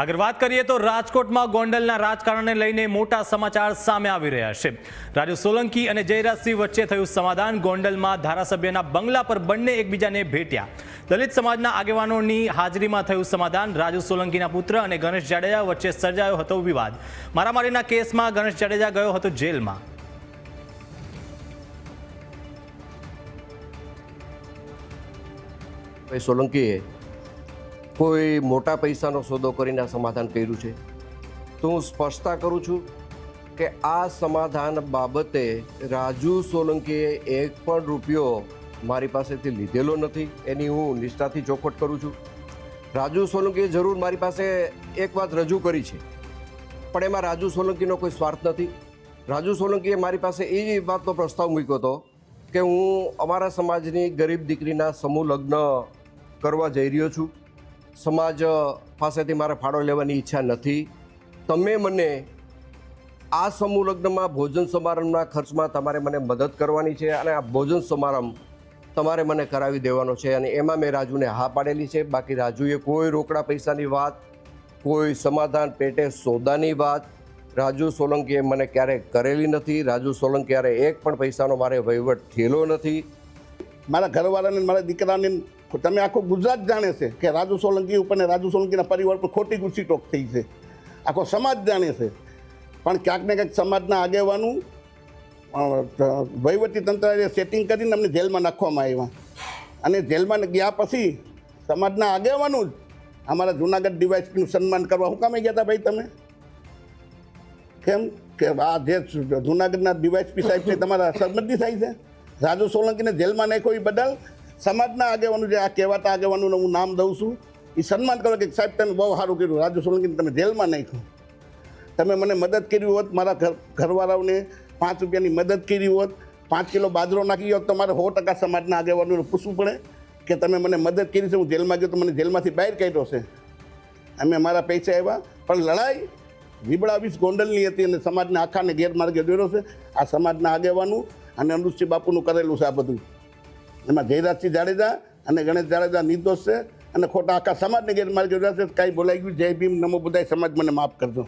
આગળ વાત કરીએ તો રાજકોટમાં ગોંડલના રાજકારણને લઈને મોટા સમાચાર સામે આવી રહ્યા છે. રાજુ સોલંકી અને જયરાજસિંહ વચ્ચે થયું સમાધાન ગોંડલમાં ધારાસભ્યના બંગલા પર બંને એકબીજાને ભેટ્યા. દલિત સમાજના આગેવાનોની હાજરીમાં થયું સમાધાન, રાજુ સોલંકીના પુત્ર અને ગણેશ જાડેજા વચ્ચે સર્જાયો હતો વિવાદ. મારામારીના કેસમાં ગણેશ જાડેજા ગયો હતો જેલમાં. સોલંકીએ કોઈ મોટા પૈસાનો સોદો કરીને આ સમાધાન કર્યું છે? તો હું સ્પષ્ટતા કરું છું કે આ સમાધાન બાબતે રાજુ સોલંકીએ એક પણ રૂપિયો મારી પાસેથી લીધેલો નથી. એની હું નિષ્ઠાથી ચોખવટ કરું છું. રાજુ સોલંકીએ જરૂર મારી પાસે એક વાત રજૂ કરી છે. પણ એમાં રાજુ સોલંકીનો કોઈ સ્વાર્થ નથી. રાજુ સોલંકીએ મારી પાસે એ વાતનો પ્રસ્તાવ મૂક્યો હતો કે હું અમારા સમાજની ગરીબ દીકરીના સમૂહ લગ્ન કરવા જઈ રહ્યો છું. સમાજ પાસેથી મારે ફાળો લેવાની ઈચ્છા નથી. તમે મને આ સમૂહ લગ્નમાં ભોજન સમારંભના ખર્ચમાં તમારે મને મદદ કરવાની છે અને આ ભોજન સમારંભ તમારે મને કરાવી દેવાનો છે અને એમાં મેં રાજુને હા પાડેલી છે. બાકી રાજુએ કોઈ રોકડા પૈસાની વાત, કોઈ સમાધાન પેટે સોદાની વાત, રાજુ સોલંકીએ મને ક્યારેય કરેલી નથી. રાજુ સોલંકી ક્યારે એક પણ પૈસાનો મારે વહીવટ થયેલો નથી. મારા ઘરવાળાને મારા દીકરાને તમે આખું ગુજરાત જાણે છે કે રાજુ સોલંકી ઉપર ને રાજુ સોલંકીના પરિવાર પર ખોટી ગુસ્સી ટોક થઈ છે. આખો સમાજ જાણે છે. પણ ક્યાંક ને ક્યાંક સમાજના આગેવાનું વહીવટીતંત્રએ વહીવટી સેટિંગ કરીને અમને જેલમાં નાખવામાં આવ્યા. અને જેલમાં ગયા પછી સમાજના આગેવાનું જ અમારા જુનાગઢ ડીવાયસપીનું સન્માન કરવા હું કામે ગયા હતા ભાઈ તમે? કેમ? કે આ જે જુનાગઢના ડીવાયસપી સાહેબ છે તમારા સરમદી થાય છે? રાજુ સોલંકીને જેલમાં નાખ્યો એ બદલ સમાજના આગેવાનું જે આ કહેવાતા આગેવાનું હું નામ દઉં છું. એ સન્માન કરો કે સાહેબ, તમે બહુ સારું કર્યું. રાજુ સોલંકીને તમે જેલમાં નાખ્યો. તમે મને મદદ કરી હોત, મારા ઘર, ઘરવાળાઓને પાંચ રૂપિયાની મદદ કરી હોત, પાંચ કિલો બાજરો નાખી હોત, તો મારે સો ટકા સમાજના આગેવાનોને પૂછવું પડે કે તમે મને મદદ કરી છે. હું જેલમાં ગયો તો મને જેલમાંથી બહાર કાઢ્યો છે. અમે મારા પૈસા આવ્યા પણ લડાઈ વિબળાવીસ ગોંડલની હતી અને સમાજને આખાને ગેરમાર્ગે દોર્યો છે. આ સમાજના આગેવાનું અને અનુષ્ય બાપુનું કરેલું છે આ બધું. એમાં જયરાજસિંહ જાડેજા અને ગણેશ જાડેજા નિર્દોષ છે અને ખોટા આખા સમાજને ગેરમાર્ગે છે. કાંઈ બોલાઈ ગયું, જય ભીમ, નમો બધાય સમાજ મને માફ કરજો.